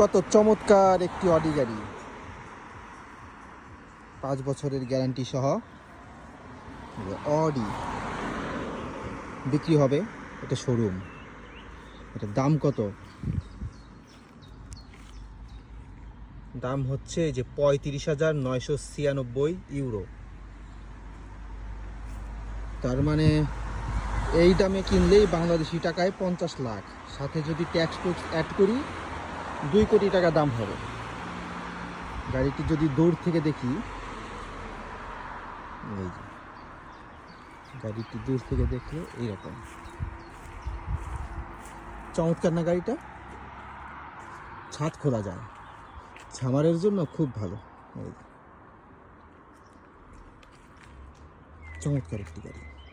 কত চমৎকার একটি অডি গাড়ি। পাঁচ বছরের গ্যারান্টি সহ অডি বিক্রি হবে এটা শোরুম। এটার দাম কত? দাম হচ্ছে যে পঁয়ত্রিশ হাজার নয়শো ছিয়ানব্বই ইউরো। তার মানে এই দামে কিনলেই বাংলাদেশি টাকায় পঞ্চাশ লাখ। সাথে যদি ট্যাক্স টুক্স অ্যাড করি দুই কোটি টাকা দাম হবে। গাড়িটি যদি দূর থেকে দেখি, এই যে, গাড়িটি দূর থেকে দেখলে এইরকম। চমৎকার না গাড়িটা? ছাদ খোলা যায়। ছামারের জন্য খুব ভালো। চমৎকার একটি গাড়ি।